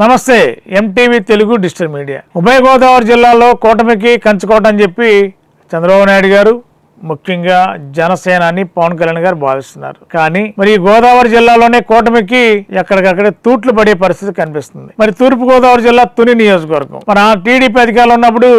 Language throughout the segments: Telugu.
నమస్తే ఎంటీవీ తెలుగు డిజిటల్ మీడియా. ఉభయ గోదావరి జిల్లాలో కూటమికి కంచుకోట అని చెప్పి చంద్రబాబు నాయుడు గారు ముఖ్యంగా జనసేనాని పవన్ కళ్యాణ్ గారు భావిస్తున్నారు. కానీ మరి ఈ గోదావరి జిల్లాలోనే కూటమికి ఎక్కడికక్కడే తూట్లు పడే పరిస్థితి కనిపిస్తుంది. మరి తూర్పు గోదావరి జిల్లా తుని నియోజకవర్గం. మన టీడీపీ అధికారులు ఉన్నప్పుడు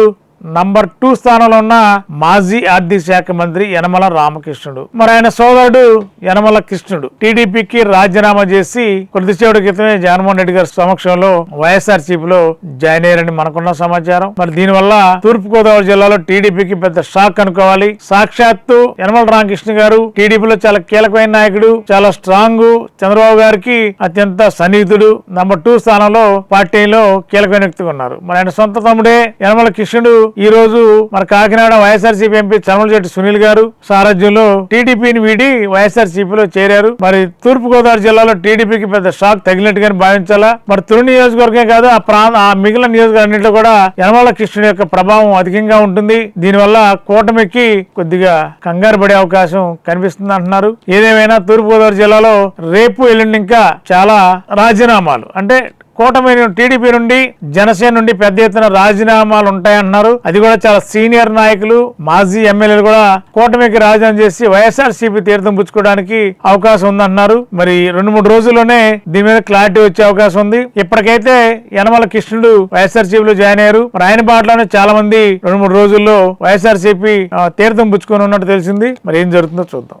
నంబర్ టూ స్థానంలో ఉన్న మాజీ ఆర్థిక శాఖ మంత్రి యనమల రామకృష్ణుడు. మరి ఆయన సోదరుడు యనమల కృష్ణుడు. టీడీపీకి రాజీనామా చేసి కొద్దిసేపటి క్రితమే జగన్మోహన్ రెడ్డి గారి సమక్షంలో వైఎస్ఆర్లో జాయిన్ అయ్యారని మనకున్న సమాచారం. మరి దీనివల్ల తూర్పుగోదావరి జిల్లాలో టీడీపీకి పెద్ద షాక్ అనుకోవాలి. సాక్షాత్తు యనమల రామకృష్ణ గారు టీడీపీలో చాలా కీలకమైన నాయకుడు చాలా స్ట్రాంగ్ చంద్రబాబు గారికి అత్యంత సన్నిహితుడు. నంబర్ టూ స్థానంలో పార్టీలో కీలకమైన వ్యక్తిగా ఉన్నారు. మరి ఆయన సొంత తమ్ముడే యనమల కృష్ణుడు. ఈ రోజు మన కాకినాడ వైఎస్ఆర్సీపీ ఎంపీ చర్మలచెట్టి సునీల్ గారు సారథ్యంలో టీడీపీని వీడి వైఎస్ఆర్సీపీలో చేరారు. మరి తూర్పు గోదావరి జిల్లాలో టీడీపీకి పెద్ద షాక్ తగిలినట్టుగానే భావించాలా? మరి తుని నియోజకవర్గం కాదు ఆ ప్రాంత ఆ మిగిలిన నియోజకవర్గాన్నింటిలో కూడా యనమల కృష్ణుడి యొక్క ప్రభావం అధికంగా ఉంటుంది. దీనివల్ల కూటమికి కొద్దిగా కంగారు పడే అవకాశం కనిపిస్తుంది అంటున్నారు. ఏదేమైనా తూర్పు గోదావరి జిల్లాలో రేపు ఎల్లుండి ఇంకా చాలా రాజీనామాలు. అంటే కూటమి టీడీపీ నుండి జనసేన నుండి పెద్ద ఎత్తున రాజీనామాలు ఉంటాయంటున్నారు. అది కూడా చాలా సీనియర్ నాయకులు మాజీ ఎమ్మెల్యేలు కూడా కూటమికి రాజీనామా చేసి వైఎస్ఆర్ సిపి తీర్థం పుచ్చుకోవడానికి అవకాశం ఉందంటున్నారు. మరి రెండు మూడు రోజుల్లోనే దీని మీద క్లారిటీ వచ్చే అవకాశం ఉంది. ఇప్పటికైతే యనమల కృష్ణుడు వైఎస్ఆర్ సిపిలో జాయిన్ అయ్యారు. మరి ఆయన బాటలోనే చాలా మంది రెండు మూడు రోజుల్లో వైఎస్ఆర్ సిపి తీర్థం పుచ్చుకొని ఉన్నట్టు తెలిసింది. మరి ఏం జరుగుతుందో చూద్దాం.